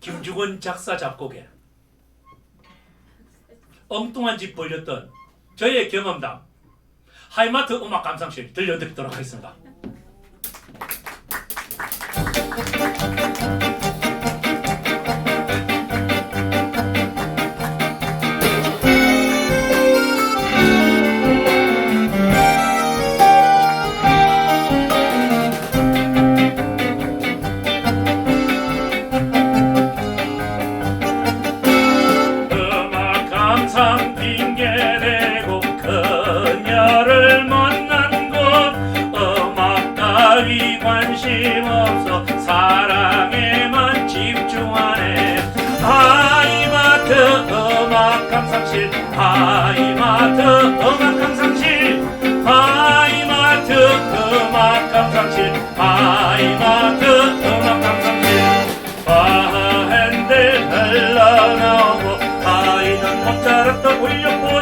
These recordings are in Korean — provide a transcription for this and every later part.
김주건 작사 작곡에 엉뚱한 집 벌렸던 저의 경험담 하이마트 음악 감상실 들려드리도록 하겠습니다. 관심 없어. 사랑에만 집중하네. 하이마트 음악 감상실. 하이마트 음악 감상실. 하이마트 음악 감상실. 하이마트 음악 감상실. 바핸들 흘러나오고 아이는 못 자랐던 울려 퍼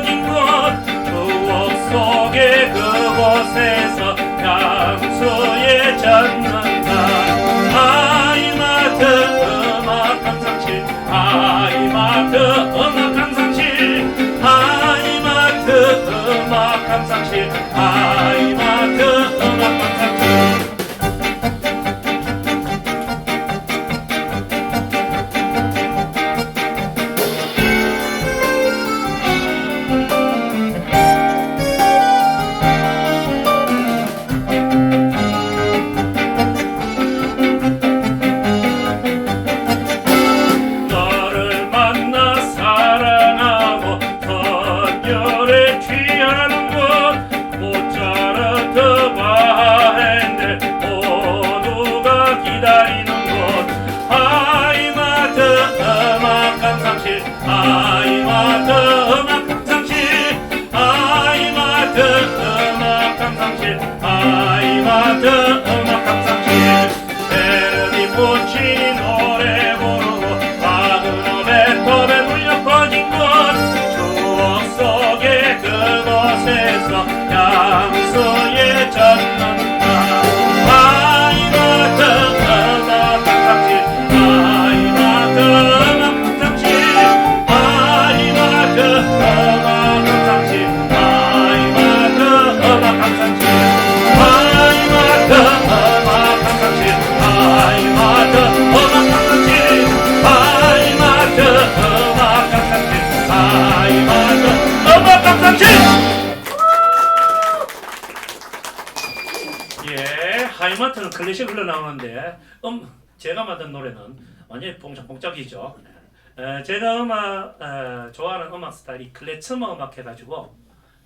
상실 하이 하이마트 음악 감상실 하이마트 음악 감상실 포치니 노래 부르고 바그너 베토벤 울려 퍼진 곳 추억 속의 그곳에서 향 하이마트는 클래식 흘러나오는데 음 제가 만든 노래는 완전히 봉착봉착이죠. 에, 제가 음악 에, 좋아하는 음악 스타일이 클래츠머 음악 해가지고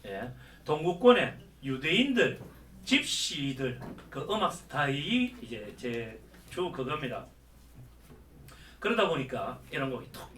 예, 동구권의 유대인들, 집시들 그 음악 스타일이 이제 제 주 그겁니다. 그러다 보니까 이런 곡이 톡